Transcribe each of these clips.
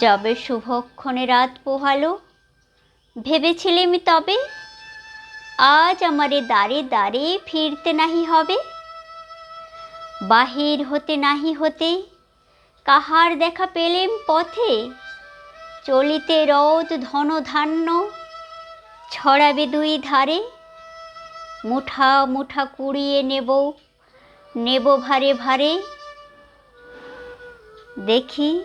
যবে শুভক্ষণে রাত পোহালো ভেবেছিলাম তবে আজ আমারে দাঁড়ে দাঁড়ে ফিরতে নাহি হবে। বাহির হতে নাহি হতে কাহার দেখা পেলেম পথে, চলিতে রোদ ধন ধান্য ছড়াবে দুই ধারে। মুঠা মুঠা কুড়িয়ে নেব নেব ভারে ভারে। দেখি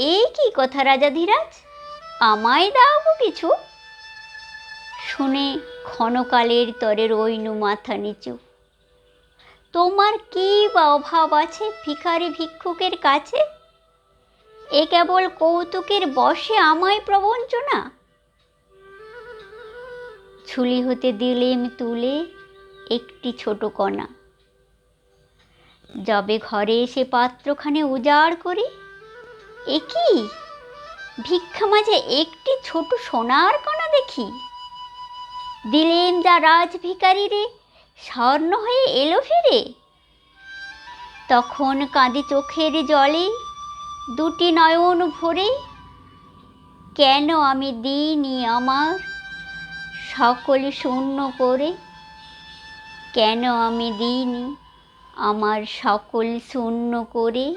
এই কি কথা, রাজা ধীরাজ? আমায় দাও কিছু। শুনে ক্ষণকালের তরের ঐনু মাথা নিচু। তোমার কি বা অভাব আছে ভিখারি ভিক্ষুকের কাছে? এ কেবল কৌতুকের বসে আমায় প্রবঞ্চনা। ছুলি হতে দিলেম তুলে একটি ছোট কণা। যবে ঘরে এসে পাত্রখানে উজাড় করি এ কি? ভিক্ষা মাঝে একটি ছোট সোনার কণা দেখি। দিলেন যা রাজ ভিকারি রে, স্বর্ণ হয়ে এলো ফিরে। তখন কাঁদি চোখের জলে, দুটি নয়ন ভরে, কেন আমি দিইনি আমার সকল শূন্য করে কেন আমি দিইনি আমার সকল শূন্য করে?